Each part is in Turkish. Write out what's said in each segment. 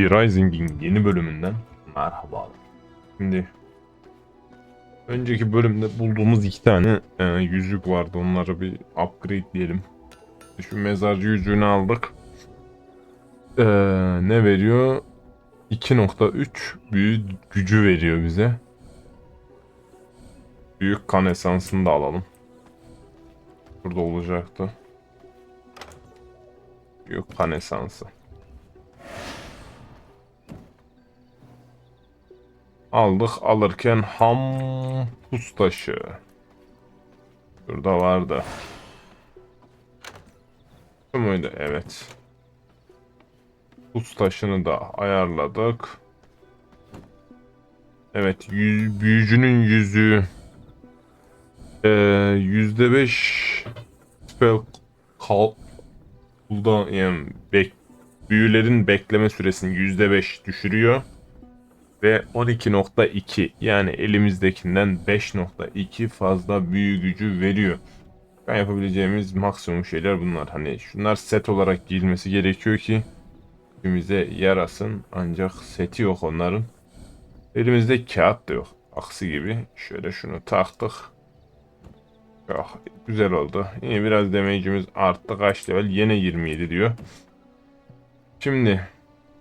Rising'in yeni bölümünden merhaba. Şimdi önceki bölümde bulduğumuz iki tane e, yüzük vardı. Onları bir upgrade diyelim. Şu mezarcı yüzüğünü aldık. E, ne veriyor? 2.3 büyü gücü veriyor bize. Büyük kan esansını da alalım. Burada olacaktı. Büyük kan esansı. Aldık alırken ham pus taşı. Şurada vardı. Bu muydu? Evet. Pus taşını da ayarladık. Evet yüz, büyücünün yüzüğü. Ee, Yüzde beş spell kal cooldown yani bek, büyülerin bekleme süresini yüzde beş düşürüyor ve 12.2 yani elimizdekinden 5.2 fazla büyü gücü veriyor. Ben yapabileceğimiz maksimum şeyler bunlar. Hani şunlar set olarak giyilmesi gerekiyor ki bize yarasın. Ancak seti yok onların. Elimizde kağıt da yok. Aksi gibi. Şöyle şunu taktık. Çok güzel oldu. Yine biraz damage'imiz arttı. Kaç level? Yine 27 diyor. Şimdi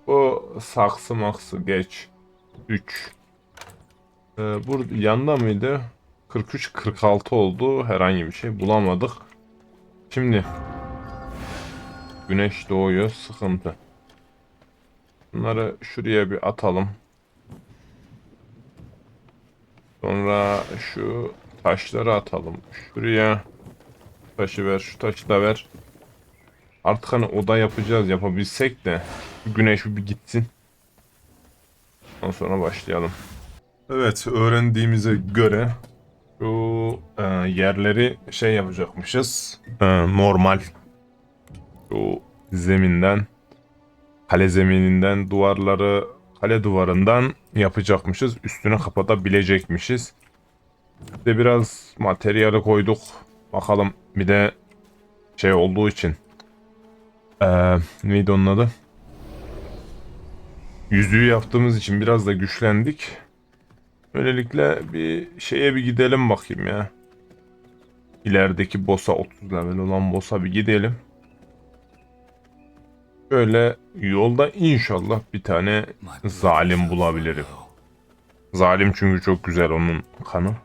bu saksı maksı geç. 3. Ee, burada yanda mıydı? 43 46 oldu. Herhangi bir şey bulamadık. Şimdi Güneş doğuyor. Sıkıntı. Bunları şuraya bir atalım. Sonra şu taşları atalım. Şuraya taşı ver, şu taşı da ver. Artık hani oda yapacağız yapabilsek de güneş bir gitsin. Ondan sonra başlayalım. Evet, öğrendiğimize göre şu e, yerleri şey yapacakmışız. E, normal. Şu zeminden, kale zemininden duvarları, kale duvarından yapacakmışız. Üstüne kapatabilecekmişiz. De biraz materyali koyduk. Bakalım bir de şey olduğu için. E, neydi onun adı? Yüzüğü yaptığımız için biraz da güçlendik. Böylelikle bir şeye bir gidelim bakayım ya. İlerideki boss'a 30 level olan boss'a bir gidelim. Böyle yolda inşallah bir tane zalim bulabilirim. Zalim çünkü çok güzel onun kanı.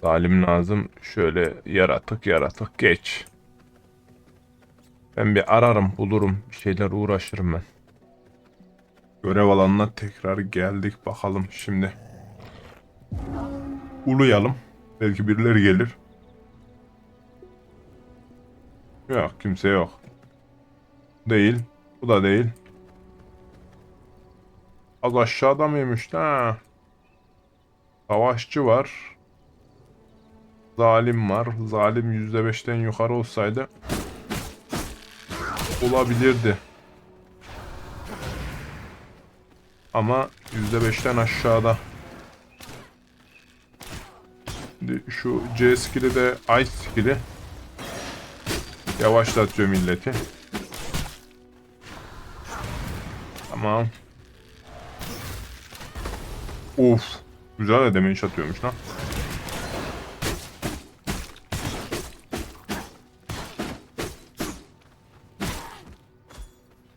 Zalim lazım. Şöyle yaratık yaratık geç. Ben bir ararım bulurum bir şeyler uğraşırım ben. Görev alanına tekrar geldik bakalım şimdi. Uluyalım. Belki birileri gelir. Yok kimse yok. Değil. Bu da değil. Az aşağıda mıymış ha? Savaşçı var. Zalim var. Zalim %5'ten yukarı olsaydı olabilirdi. Ama %5'ten aşağıda. Şu C skill'i de Ice skill'i yavaşlatıyor milleti. Tamam. Of. Güzel de damage atıyormuş lan.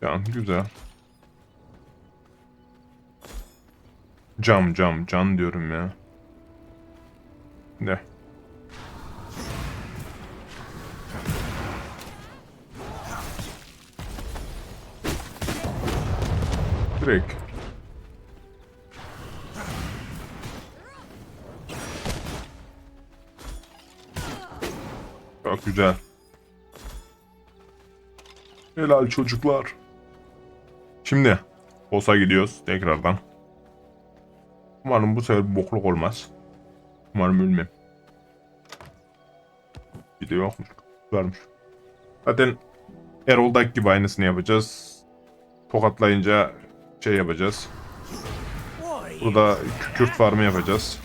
Yani güzel. Cam cam can diyorum ya. Ne? Direkt. Çok güzel. Helal çocuklar. Şimdi boss'a gidiyoruz tekrardan. Umarım bu sefer bokluk olmaz. Umarım ölmem. Bir de yokmuş. Varmış. Zaten Erol'daki gibi aynısını yapacağız. Tokatlayınca şey yapacağız. Burada kükürt farmı yapacağız.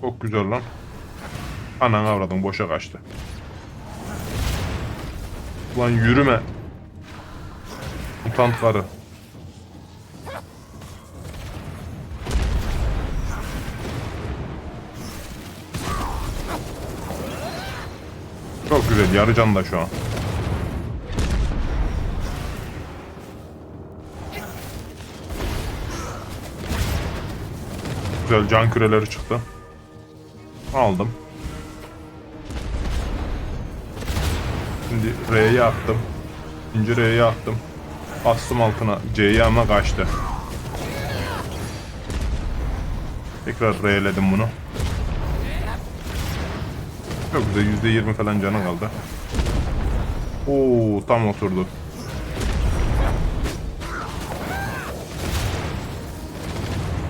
Çok güzel lan. Anan avradın boşa kaçtı. Ulan yürüme. Mutant karı. Çok güzel yarı can da şu an. Güzel can küreleri çıktı. Aldım. R'ye attım. İkinci R'ye attım. Bastım altına C'yi ama kaçtı. Tekrar R'ledim bunu. Çok güzel %20 falan canı kaldı. Oo tam oturdu.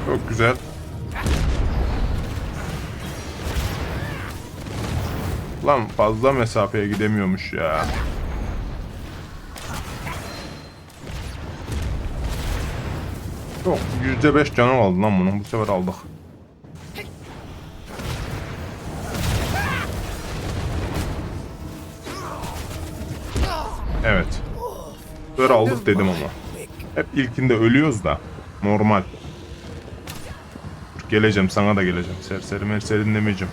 Çok güzel. Lan fazla mesafeye gidemiyormuş ya. Yok %5 canı kaldı lan bunun bu sefer aldık. Evet. Böyle aldık dedim ama. Hep ilkinde ölüyoruz da. Normal. Dur, geleceğim sana da geleceğim. Serseri merseri dinlemeyeceğim.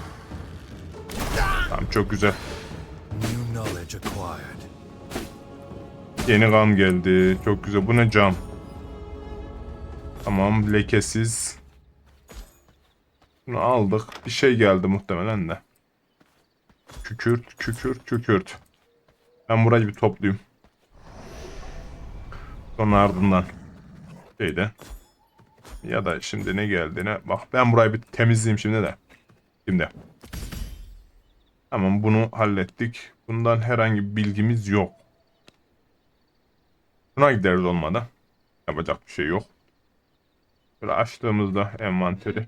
Tamam çok güzel. Yeni kan geldi. Çok güzel. Bu ne cam? Tamam lekesiz. Bunu aldık. Bir şey geldi muhtemelen de. Kükürt, kükürt, kükürt. Ben burayı bir toplayayım. Sonra ardından şeyde. Ya da şimdi ne geldiğine bak. Ben burayı bir temizleyeyim şimdi de. Şimdi. Tamam bunu hallettik. Bundan herhangi bir bilgimiz yok. Buna gideriz olmadı. Yapacak bir şey yok. Böyle açtığımızda envanteri.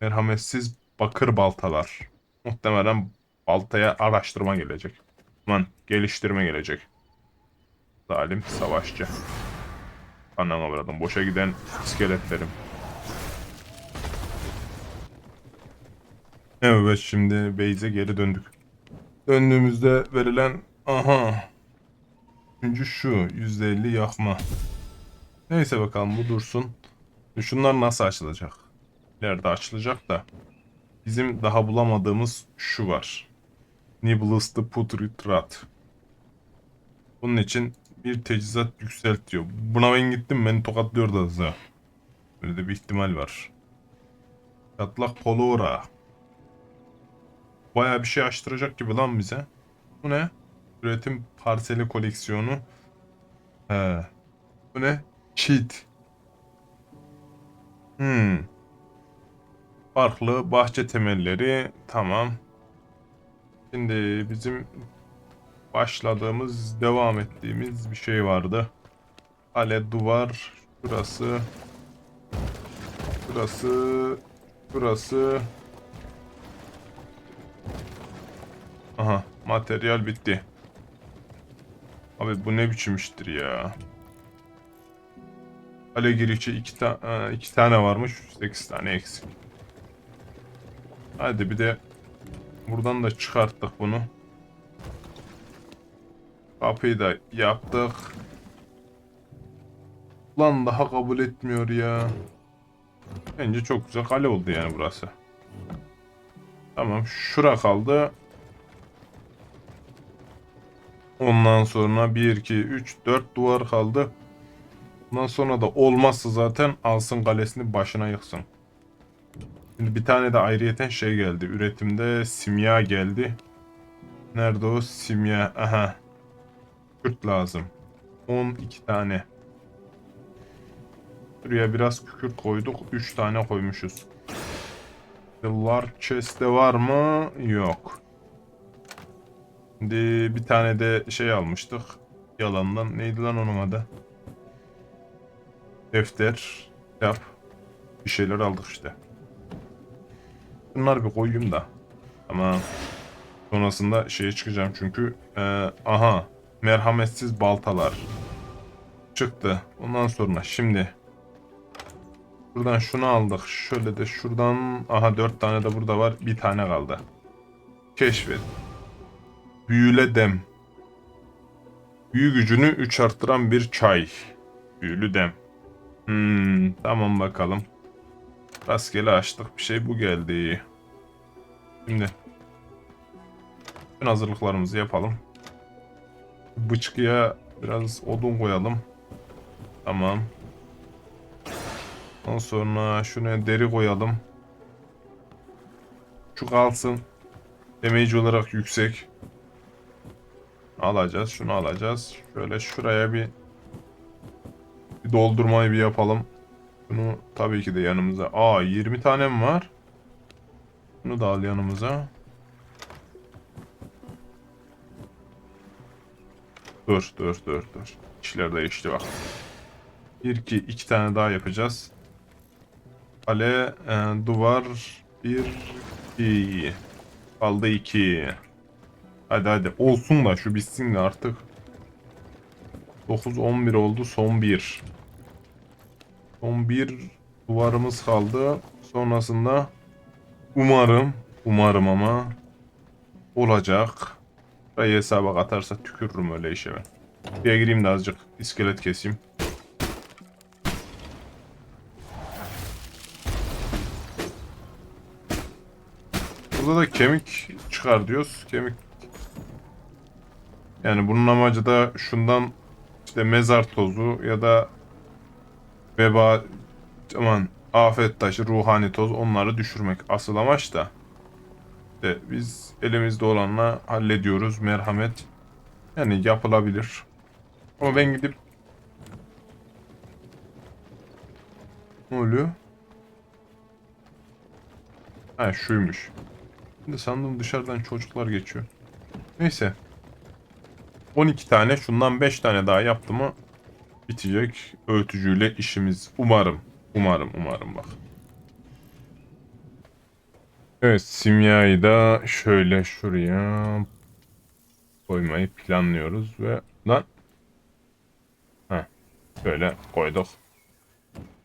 Merhametsiz bakır baltalar. Muhtemelen baltaya araştırma gelecek. Aman geliştirme gelecek. Zalim savaşçı. Anam avradım. Boşa giden iskeletlerim. Evet şimdi base'e geri döndük. Döndüğümüzde verilen aha Üçüncü şu %50 yakma. Neyse bakalım bu dursun. Şunlar nasıl açılacak? İleride açılacak da. Bizim daha bulamadığımız şu var. Nibbles the Putrid Rat. Bunun için bir teçhizat yükselt diyor. Buna ben gittim beni tokatlıyordu az daha. Böyle de bir ihtimal var. Çatlak Polora. Baya bir şey açtıracak gibi lan bize. Bu ne? Üretim parseli koleksiyonu. He. Bu ne? Cheat. Hmm. Farklı bahçe temelleri. Tamam. Şimdi bizim başladığımız, devam ettiğimiz bir şey vardı. Kale, duvar, şurası. Şurası. Şurası. Aha, materyal bitti. Abi bu ne biçim iştir ya. Kale girişi iki, ta iki tane varmış. 8 tane eksik. Hadi bir de buradan da çıkarttık bunu. Kapıyı da yaptık. Lan daha kabul etmiyor ya. Bence çok güzel kale oldu yani burası. Tamam şura kaldı. Ondan sonra 1, 2, 3, 4 duvar kaldı. Ondan sonra da olmazsa zaten alsın kalesini başına yıksın. Şimdi bir tane de ayrıyeten şey geldi. Üretimde simya geldi. Nerede o simya? Aha. Kürt lazım. 12 tane. Buraya biraz kükürt koyduk. 3 tane koymuşuz. Large chest'te var mı? Yok. Şimdi bir tane de şey almıştık. Yalandan. Neydi lan onun adı? Defter. Kitap. Bir şeyler aldık işte. Bunları bir koyayım da. Ama sonrasında şeye çıkacağım çünkü. Ee, aha. Merhametsiz baltalar. Çıktı. Ondan sonra şimdi. Buradan şunu aldık. Şöyle de şuradan. Aha dört tane de burada var. Bir tane kaldı. Keşfet. Büyüle dem. Büyü gücünü 3 arttıran bir çay. Büyülü dem. Hmm, tamam bakalım. Rastgele açtık bir şey bu geldi. Şimdi bütün hazırlıklarımızı yapalım. Bıçkıya biraz odun koyalım. Tamam. Ondan sonra şuna deri koyalım. Şu kalsın. Damage olarak yüksek. Alacağız. Şunu alacağız. Şöyle şuraya bir, doldurmayı bir yapalım. Bunu tabii ki de yanımıza. Aa 20 tane mi var? Bunu da al yanımıza. Dur dur dur dur. İşler değişti bak. Bir iki iki tane daha yapacağız. Kale, e, duvar, bir, iki. Kaldı iki. Hadi hadi olsun da şu bitsin de artık. 9 11 oldu son bir. Son bir duvarımız kaldı. Sonrasında umarım umarım ama olacak. Burayı hesaba katarsa tükürürüm öyle işe ben. Bir gireyim de azıcık iskelet keseyim. Burada da kemik çıkar diyoruz. Kemik yani bunun amacı da şundan işte mezar tozu ya da veba aman afet taşı, ruhani toz onları düşürmek asıl amaç da. İşte biz elimizde olanla hallediyoruz merhamet. Yani yapılabilir. Ama ben gidip ne oluyor? Ha şuymuş. Şimdi sandım dışarıdan çocuklar geçiyor. Neyse. 12 tane şundan 5 tane daha yaptı mı bitecek öğütücüyle işimiz. Umarım. Umarım umarım bak. Evet simyayı da şöyle şuraya koymayı planlıyoruz ve lan Heh, şöyle koyduk.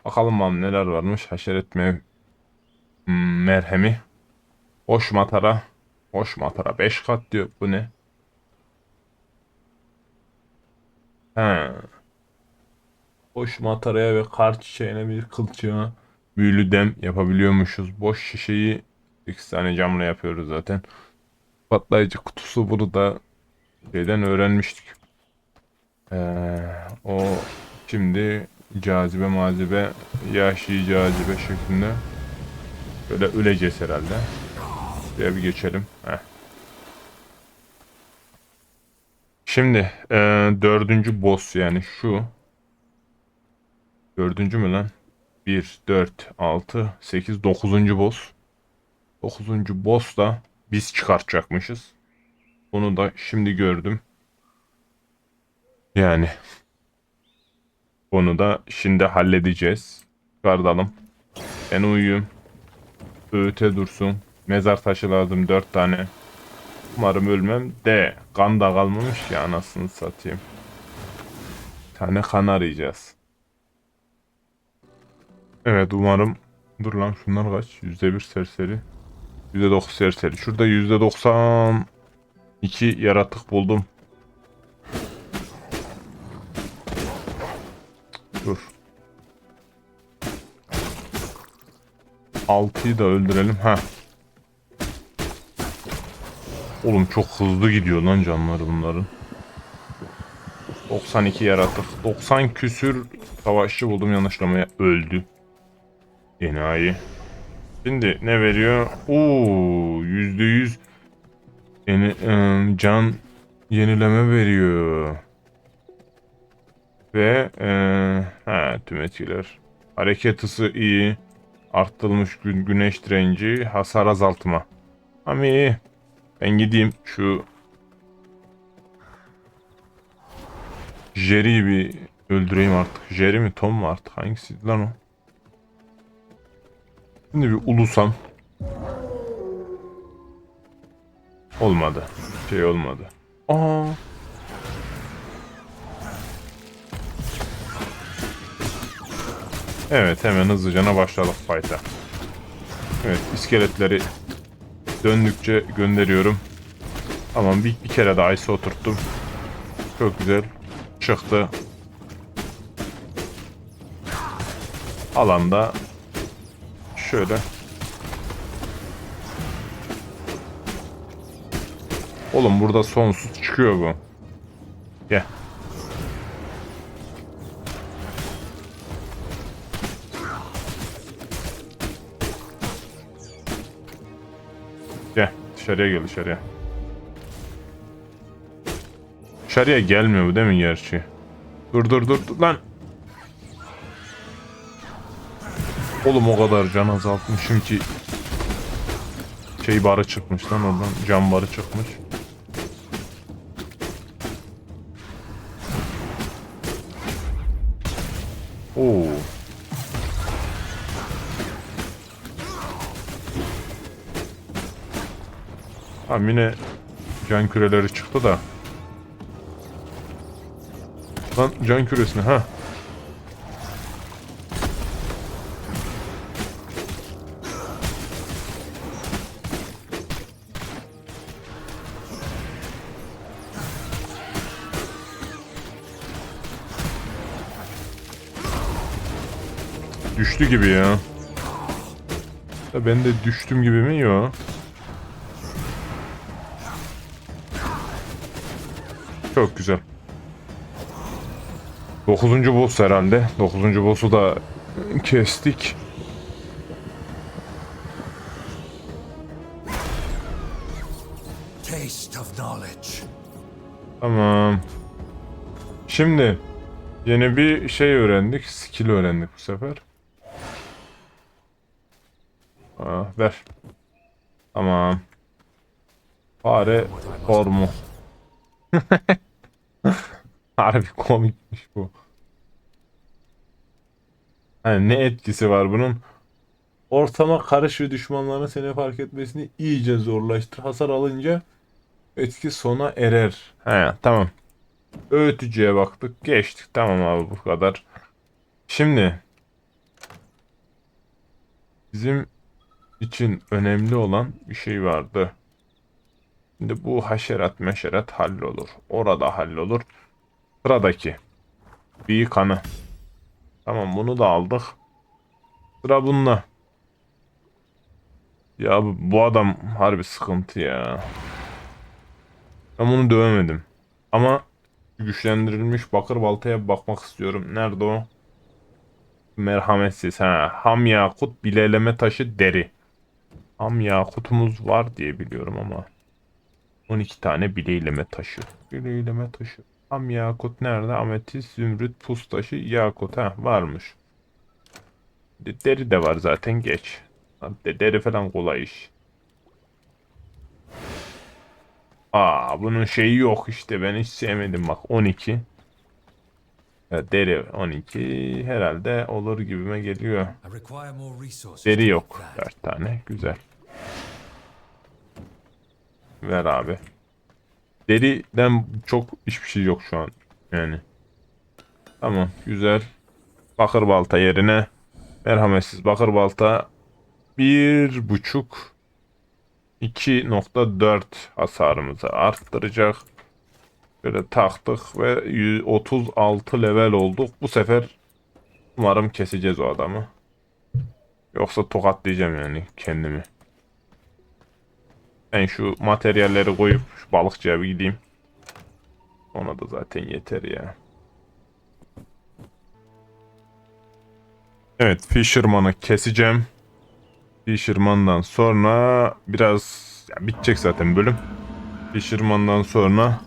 Bakalım bakalım neler varmış haşeret me Hmm, merhemi. Hoş matara. Hoş matara 5 kat diyor. Bu ne? He. Boş mataraya ve kar çiçeğine bir kılçığa büyülü dem yapabiliyormuşuz. Boş şişeyi 8 tane camla yapıyoruz zaten. Patlayıcı kutusu bunu da şeyden öğrenmiştik. Ee, o şimdi cazibe malzeme yaşi cazibe şeklinde böyle öleceğiz herhalde. Şuraya bir geçelim. Heh. Şimdi e, dördüncü boss yani şu. Dördüncü mü lan? 1, 4, 6, 8, 9. boss. 9. boss da biz çıkartacakmışız. Bunu da şimdi gördüm. Yani. Onu da şimdi halledeceğiz. Çıkartalım. Ben uyuyayım. Öğüte dursun. Mezar taşı lazım 4 tane. Umarım ölmem de kan da kalmamış ya anasını satayım. Bir tane kan arayacağız. Evet umarım. Dur lan şunlar kaç? %1 serseri. %9 serseri. Şurada %92 yaratık buldum. Dur. 6'yı da öldürelim. Ha. Oğlum çok hızlı gidiyor lan canları bunların. 92 yaratık. 90 küsür savaşçı buldum yanlışlamaya öldü. Enayi. Şimdi ne veriyor? Oo, %100 yeni, ıı, can yenileme veriyor. Ve ee, ha, tüm etkiler. Hareket hızı iyi. Arttırılmış gün, güneş direnci, hasar azaltma. Ama iyi. Ben gideyim şu Jerry'i bir öldüreyim artık. Jerry mi Tom mu artık hangisiydi lan o? Şimdi bir ulusam. Olmadı. Şey olmadı. Aa. Evet hemen hızlıcana başladık fight'a. Evet iskeletleri döndükçe gönderiyorum. Tamam bir, bir kere daha ice oturttum. Çok güzel. Çıktı. Alanda şöyle. Oğlum burada sonsuz çıkıyor bu. Gel. Gel. Dışarıya gel dışarıya. Dışarıya gelmiyor bu değil mi gerçi? Dur dur dur dur lan. Oğlum o kadar can azaltmışım ki şey barı çıkmış lan oradan cam barı çıkmış. Oo. Ha yine can küreleri çıktı da. Lan can küresine ha. Düştü gibi ya. Ya ben de düştüm gibi mi? Yok. Çok güzel. 9. boss herhalde. 9. boss'u da kestik. Taste of knowledge. Tamam. Şimdi yeni bir şey öğrendik. Skill öğrendik bu sefer. Ver. Tamam. Fare formu. Harbi komikmiş bu. Hani ne etkisi var bunun? Ortama karış ve düşmanların seni fark etmesini iyice zorlaştır. Hasar alınca etki sona erer. He tamam. Öğütücüye baktık. Geçtik. Tamam abi bu kadar. Şimdi bizim için önemli olan bir şey vardı. Şimdi bu haşerat meşerat hallolur. Orada hallolur. Sıradaki. Bir kanı. Tamam bunu da aldık. Sıra bununla. Ya bu adam harbi sıkıntı ya. Ben bunu dövemedim. Ama güçlendirilmiş bakır baltaya bakmak istiyorum. Nerede o? Merhametsiz. Ha, ham yakut bileleme taşı deri. Ham yakutumuz var diye biliyorum ama. 12 tane bileyleme taşı. Bileyleme taşı. Ham yakut nerede? Ametist, zümrüt, pus taşı, yakut. Ha varmış. De- Deri de var zaten geç. De- Deri falan kolay iş. Aa bunun şeyi yok işte ben hiç sevmedim bak 12. Ya deri 12 herhalde olur gibime geliyor. Deri yok make that. 4 tane güzel. Ver abi. Deriden çok hiçbir şey yok şu an yani. Tamam güzel. Bakır balta yerine merhametsiz bakır balta bir buçuk 2.4 hasarımızı arttıracak. Böyle taktık ve 100 36 level olduk. Bu sefer umarım keseceğiz o adamı. Yoksa tokatlayacağım yani kendimi. Ben şu materyalleri koyup şu balıkçıya bir gideyim. Ona da zaten yeter ya. Evet Fisherman'ı keseceğim. Fisherman'dan sonra biraz ya bitecek zaten bölüm. Fisherman'dan sonra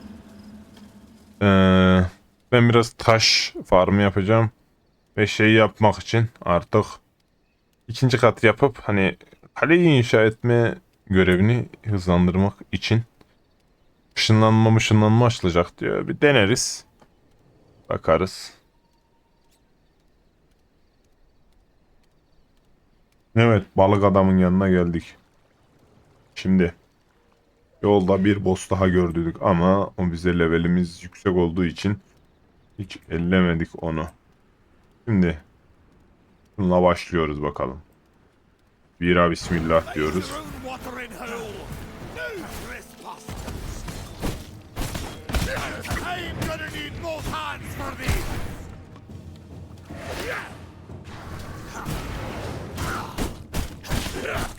eee, ben biraz taş farmı yapacağım. Ve şey yapmak için artık ikinci kat yapıp hani kaleyi inşa etme görevini hızlandırmak için ışınlanma ışınlanma açılacak diyor. Bir deneriz. Bakarız. Evet balık adamın yanına geldik. Şimdi yolda bir boss daha gördük ama o bize levelimiz yüksek olduğu için hiç ellemedik onu. Şimdi bununla başlıyoruz bakalım. Bira bismillah diyoruz.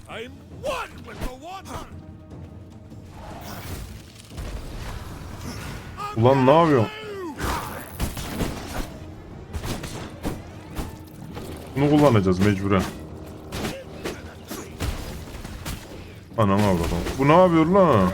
I'm. Ulan ne yapıyorsun? Bunu kullanacağız mecburen. Anam avradım. Bu ne yapıyor lan?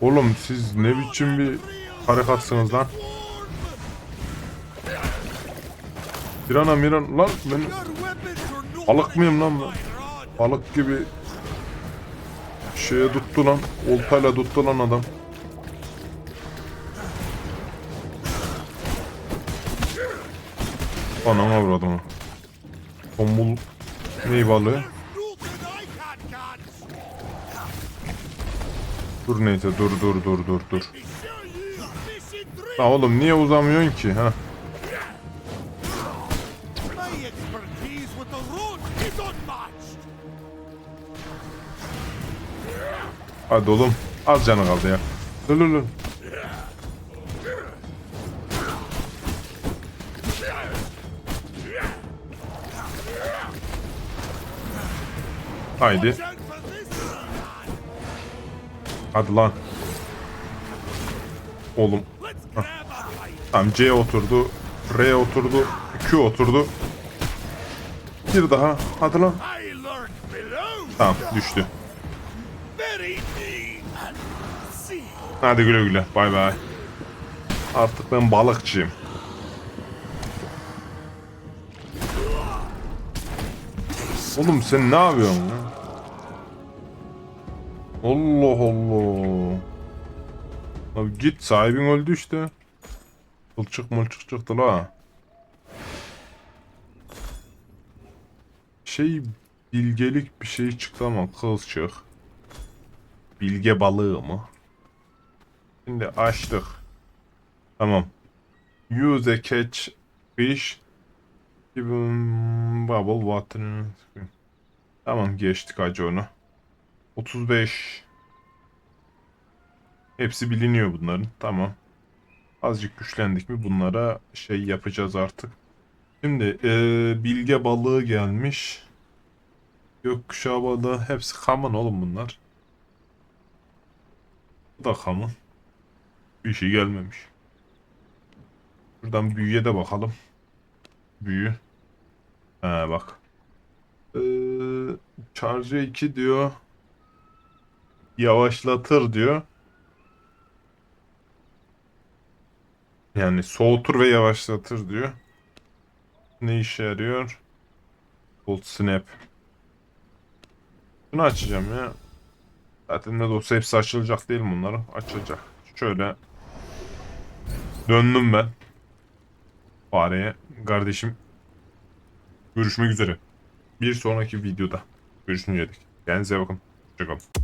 Oğlum siz ne biçim bir harikatsınız lan? Pirana miran lan ben Balık mıyım lan ben? Balık gibi şeye tuttu lan. Oltayla tuttu lan adam. Anam avradım. Tombul ney balığı? Dur neyse dur dur dur dur dur. Ha oğlum niye uzamıyorsun ki ha? Hadi oğlum az canı kaldı ya. Dur dur dur. Haydi. Hadi lan. Oğlum. Bite. Tamam C oturdu. R oturdu. Q oturdu. Bir daha. Hadi lan. Tamam düştü. Hadi güle güle. Bay bay. Artık ben balıkçıyım. Oğlum sen ne yapıyorsun ya? Allah Allah. Abi git sahibin öldü işte. Kılçık mılçık çıktı la. Şey bilgelik bir şey çıktı ama kılçık. Bilge balığı mı? Şimdi açtık. Tamam. Use a catch fish. Give 'em bubble water. Tamam geçtik acı onu. 35. Hepsi biliniyor bunların. Tamam. Azıcık güçlendik mi bunlara şey yapacağız artık. Şimdi eee, bilge balığı gelmiş. Gökkuşağı balığı hepsi common oğlum bunlar. Bu da common. Bir şey gelmemiş. Şuradan büyüye de bakalım. Büyü. Ha bak. Ee, charge 2 diyor. Yavaşlatır diyor. Yani soğutur ve yavaşlatır diyor. Ne işe yarıyor? Cold Snap. Bunu açacağım ya. Zaten ne de olsa hepsi açılacak değil mi bunların? Açılacak. Şöyle. Döndüm ben. Fareye. Kardeşim. Görüşmek üzere. Bir sonraki videoda. Görüşünceye dek. Kendinize bakın. Hoşçakalın.